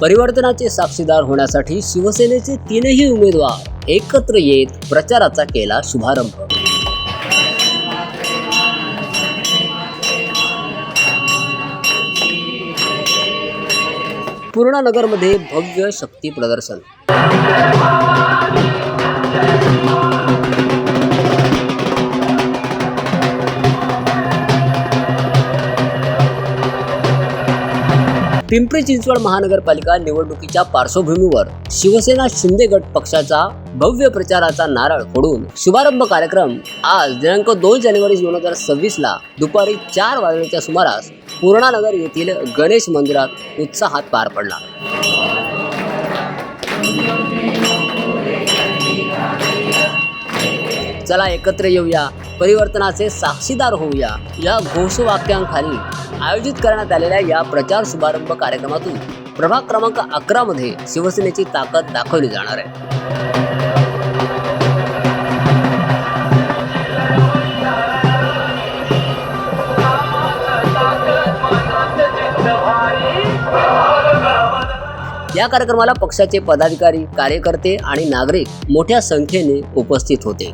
परिवर्तनाचे साक्षीदार होण्यासाठी शिवसेनेचे तीनही उमेदवार एकत्र येत प्रचाराचा केला शुभारंभ. पूर्णानगरमध्ये भव्य शक्ती प्रदर्शन. पिंपरी चिंचवड महानगरपालिका निवडणुकीच्या पार्श्वभूमीवर शिवसेना शिंदे गट पक्षाचा भव्य प्रचाराचा नारळ फोडून शुभारंभ कार्यक्रम आज दिनांक दोन जानेवारी दोन हजार सव्वीस ला दुपारी चार वाजण्याच्या सुमारास पूर्णानगर येथील गणेश मंदिरात उत्साहात पार पडला. चला एकत्र येऊया. परिवर्तनाचे साक्षीदार होऊया. या घोषवाक्यांखाली आयोजित करण्यात आलेल्या या प्रचार शुभारंभ कार्यक्रमातून प्रभाग क्रमांक अकरा मध्ये शिवसेनेची ताकद दाखवली जाणार आहे. या कार्यक्रमाला पक्षाचे पदाधिकारी कार्यकर्ते आणि नागरिक मोठ्या संख्येने उपस्थित होते.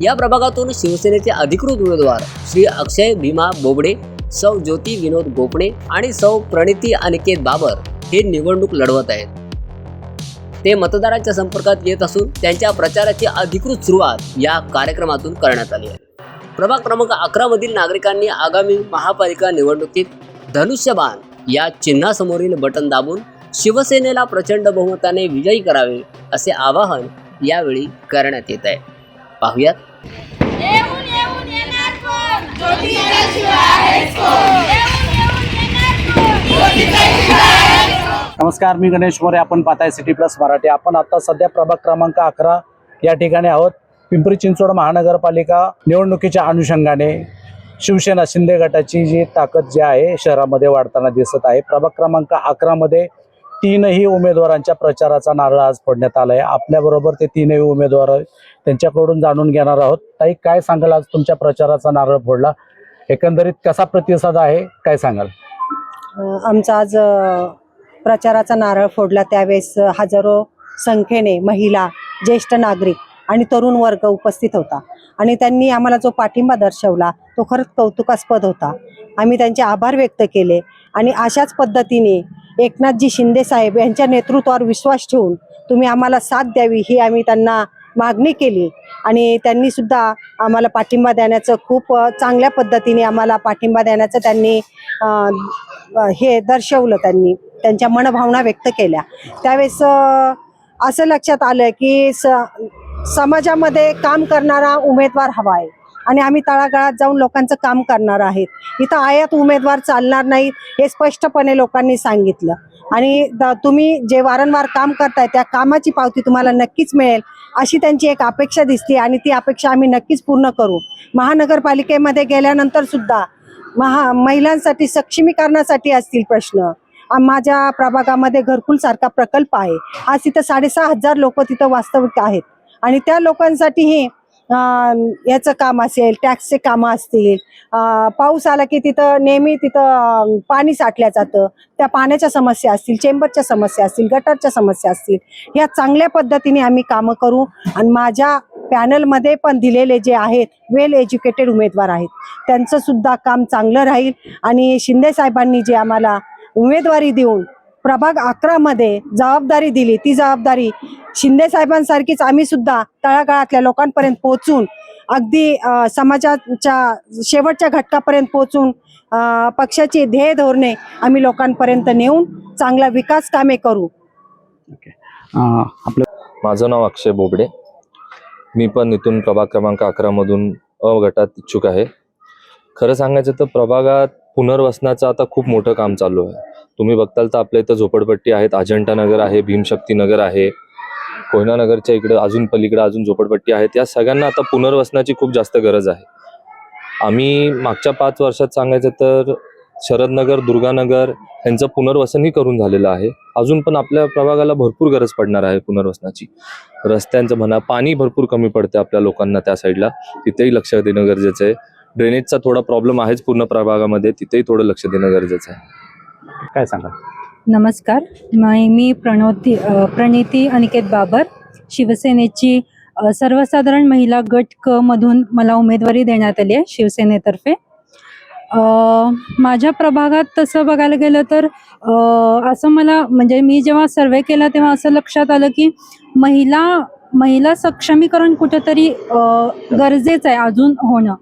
या प्रभागातून शिवसेनेचे अधिकृत उमेदवार श्री अक्षय भीमा बोबडे सौ ज्योती विनोद गोपणे आणि सौ प्रणिती अनिकेत बाबर हे निवडणूक लढवत आहेत. ते मतदारांच्या संपर्कात येत असून त्यांच्या प्रचाराची अधिकृत सुरुवात या कार्यक्रमातून करण्यात आली आहे. प्रभाग क्रमांक अकरा मधील नागरिकांनी आगामी महापालिका निवडणुकीत धनुष्यबाण या चिन्हासमोरील बटन दाबून शिवसेनेला प्रचंड बहुमताने विजयी करावे असे आवाहन यावेळी करण्यात येत आहे. पाहुयात नमस्कार मी गणेश मोरे. आपण पाहताय सिटी प्लस मराठी. आपण आता सध्या प्रभाग क्रमांक अकरा या ठिकाणी आहोत. पिंपरी चिंचवड महानगरपालिका निवडणुकीच्या अनुषंगाने शिवसेना शिंदे गटाची जी ताकद जी आहे शहरामध्ये वाढताना दिसत आहे. प्रभाग क्रमांक अकरामध्ये तीनही उमेदवारांच्या प्रचाराचा नारळ आज फोडण्यात आला आहे आपल्याबरोबर ते तीनही उमेदवार त्यांच्याकडून जाणून घेणार आहोत. ताई काय सांगाल? आज तुमच्या प्रचाराचा नारळ फोडला. एकंदरीत कसा प्रतिसाद आहे? काय सांगाल? आमचा आज प्रचाराचा नारळ फोडला. त्यावेळेस हजारो संख्येने महिला ज्येष्ठ नागरिक आणि तरुण वर्ग उपस्थित होता. आणि त्यांनी आम्हाला जो पाठिंबा दर्शवला तो खरंच कौतुकास्पद होता. आम्ही त्यांचे आभार व्यक्त केले आणि अशाच पद्धतीने एकनाथजी शिंदे साहेब यांच्या नेतृत्वावर विश्वास ठेवून तुम्ही आम्हाला साथ द्यावी ही आम्ही त्यांना मागणी केली. आणि त्यांनी सुद्धा आम्हाला पाठिंबा देण्याचं खूप चांगल्या पद्धतीने आम्हाला पाठिंबा देण्याचं त्यांनी हे दर्शवलं त्यांनी त्यांच्या मनभावना व्यक्त केल्या. त्यावेळेस असं लक्षात आलं की स समाजामध्ये काम करणारा उमेदवार हवा आहे. आणि आम्ही तळागाळात जाऊन लोकांचं काम करणार आहेत. इथं आयात उमेदवार चालणार नाहीत हे स्पष्टपणे लोकांनी सांगितलं. आणि तुम्ही जे वारंवार काम करताय त्या कामाची पावती तुम्हाला नक्कीच मिळेल अशी त्यांची एक अपेक्षा दिसते आणि ती अपेक्षा आम्ही नक्कीच पूर्ण करू. महानगरपालिकेमध्ये गेल्यानंतर सुद्धा महा महिलांसाठी सक्षमीकरणासाठी असतील प्रश्न. माझ्या प्रभागामध्ये घरकुल सारखा प्रकल्प आहे. आज तिथं साडेसहा हजार लोक तिथं वास्तविक आहेत. आणि त्या लोकांसाठीही याचं काम असेल टॅक्सचे कामं असतील पाऊस आला की तिथं नेहमी तिथं पाणी साठल्या जातं. त्या पाण्याच्या समस्या असतील चेंबरच्या समस्या असतील गटरच्या समस्या असतील या चांगल्या पद्धतीने आम्ही कामं करू. आणि माझ्या पॅनलमध्ये पण दिलेले जे आहेत वेल एज्युकेटेड उमेदवार आहेत त्यांचं सुद्धा काम चांगलं राहील. आणि शिंदे साहेबांनी जे आम्हाला उमेदवारी देऊन प्रभाग अकरा मध्ये जबाबदारी दिली. ती जबाबदारी शिंदे साहेबांसारखीच आम्ही सुद्धा तळागाळातल्या लोकांपर्यंत पोहोचून अगदी समाजाच्या शेवटच्या घटकापर्यंत पोहोचून पक्षाची ध्येय धोरणे आम्ही लोकांपर्यंत नेऊन चांगला विकास कामे करू. अं, आपलं माझं नाव अक्षय बोबडे. मी पण इथून प्रभाग क्रमांक अकरामधून अ गटात इच्छुक आहे. खरं सांगायचं तर प्रभागात पुनर्वसनाचं आता खूप मोठं काम चालू आहे. तुम्ही बघताल तर आपल्या इथं झोपडपट्टी आहेत. अजंठा नगर आहे भीमशक्ती नगर आहे. कोयना नगरच्या इकडे अजून पलीकडे अजून झोपडपट्टी आहेत. या सगळ्यांना आता पुनर्वसनाची खूप जास्त गरज आहे. आम्ही मागच्या पाच वर्षात सांगायचं तर शरदनगर दुर्गानगर यांचं पुनर्वसनही करून झालेलं आहे. अजून पण आपल्या प्रभागाला भरपूर गरज पडणार आहे पुनर्वसनाची. रस्त्यांचं म्हणा पाणी भरपूर कमी पडते आपल्या लोकांना त्या साईडला. तिथेही लक्ष देणं गरजेचं आहे. ड्रेनेजचा थोडा प्रॉब्लेम आहेच पूर्ण प्रभागामध्ये. तिथेही थोडं लक्ष देणं गरजेचं आहे. काय सांगा नमस्कार. मी प्रणोती प्रणिती अनिकेत बाबर. शिवसेनेची सर्वसाधारण महिला गट क मधून मला उमेदवारी देण्यात आली आहे शिवसेनेतर्फे. माझ्या प्रभागात तसं बघायला गेलं तर असं मला म्हणजे मी जेव्हा सर्वे केला तेव्हा असं लक्षात आलं की महिला महिला सक्षमीकरण कुठंतरी गरजेचं आहे अजून होणं.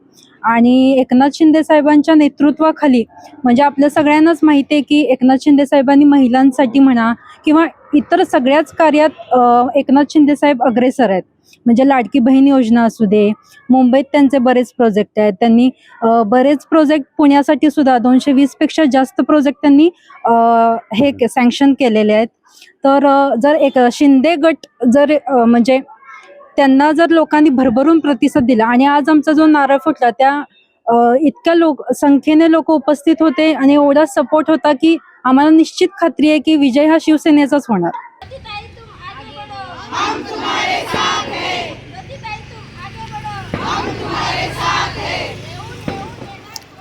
आणि एकनाथ शिंदे साहेबांच्या नेतृत्वाखाली म्हणजे आपल्या सगळ्यांनाच माहिती आहे की एकनाथ शिंदे साहेबांनी महिलांसाठी म्हणा किंवा इतर सगळ्याच कार्यात एकनाथ शिंदे साहेब अग्रेसर आहेत. म्हणजे लाडकी बहीण योजना असू दे मुंबईत त्यांचे बरेच प्रोजेक्ट आहेत. त्यांनी बरेच प्रोजेक्ट पुण्यासाठी सुद्धा दोनशे वीसपेक्षा जास्त प्रोजेक्ट त्यांनी हे सँक्शन केलेले आहेत. तर जर एक शिंदे गट जर म्हणजे त्यांना जर लोकांनी भरभरून प्रतिसाद दिला आणि आज आमचा जो नारळ फुटला त्या इतक्या लोक संख्येने लोक उपस्थित होते आणि एवढा सपोर्ट होता की आम्हाला निश्चित खात्री आहे की विजय हा शिवसेनेचाच होणार.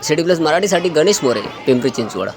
सिटी प्लस मराठीसाठी गणेश मोरे पिंपरी चिंचवडा.